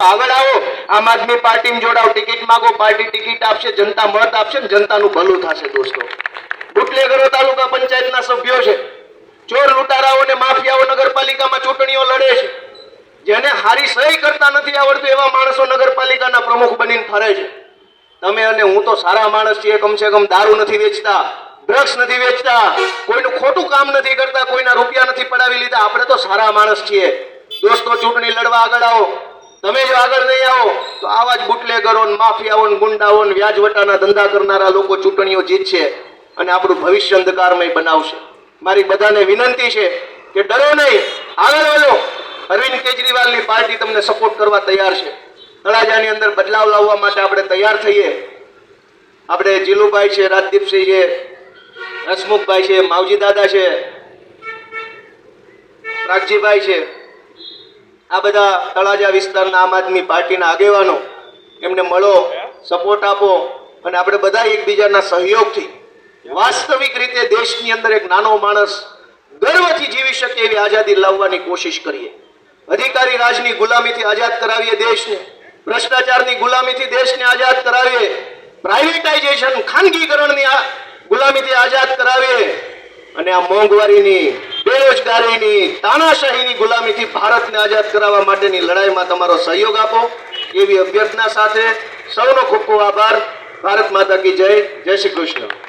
આગળ આવો. આમ આદમી પાર્ટી જોડાવો ટિકિટ માંગો, પાર્ટી ટિકિટ આપશે, જનતા મત આપશે ને જનતાનું ભલું થશે દોસ્તો. બુટલેગરો તાલુકા પંચાયતના સભ્યો છે. ચોર લૂંટારાઓ ને માફિયાઓ નગરપાલિકામાં ચૂંટણીઓ લડે છે. જેને હારી સહી કરતા નથી આવડતું એવા માણસો નગરપાલિકાના પ્રમુખ બનીને ફરે છે. તમે અને હું તો સારા માણસ છીએ, કમસે કમ દારૂ નથી વેચતા ડ્રગ્સ નથી વેચતા, કોઈનું ખોટું કામ નથી કરતા, કોઈના રૂપિયા નથી પડાવી લીધા. આપણે તો સારા માણસ છીએ. દોસ્તો, ચૂંટણી લડવા આગળ આવો. તમે જો આગળ નહીં આવો, તો આવા જ બુટલેગરો માફિયાઓ ગુંડાઓ વ્યાજવટાના ધંધા કરનારા લોકો ચૂંટણીઓ જીતશે અને આપણું ભવિષ્ય અંધકારમય બનાવશે. મારી બધાને વિનંતી છે કે ડરો નહીં. આગળ વધો. અરવિંદ કેજરીવાલની પાર્ટી તમને સપોર્ટ કરવા તૈયાર છે. તળાજાની અંદર બદલાવ લાવવા માટે આપણે તૈયાર થઈએ. આપણે જીલુભાઈ છે, રાજદીપસિંહ છે, હસમુખભાઈ છે, માવજી દાદા છે રાગજીભાઈ છે. આ બધા તળાજા વિસ્તારના આમ આદમી પાર્ટીના આગેવાનો, એમને મળો સપોર્ટ આપો અને આપણે બધા એકબીજાના સહયોગથી વાસ્તવિક રીતે દેશની અંદર એક નાનો માણસ ગર્વથી જીવી શકે એવી આઝાદી લાવવાની કોશિશ કરીએ. અધિકારી રાજની ગુલામીથી આઝાદ કરાવીએ દેશને, ભ્રષ્ટાચારની ગુલામીથી દેશને આઝાદ કરાવીએ પ્રાઇવેટાઇઝેશન ખાનગીકરણની ગુલામીથી આઝાદ કરાવીએ અને આ મોંઘવારીની બેરોજગારીની, તાનાશાહીની ગુલામીથી ભારતને આઝાદ કરાવવા માટેની લડાઈમાં તમારો સહયોગ આપો. એવી અભ્યર્થના સાથે સૌનો ખૂબ ખૂબ આભાર. ભારત માતા કી જય. જય શ્રી કૃષ્ણ.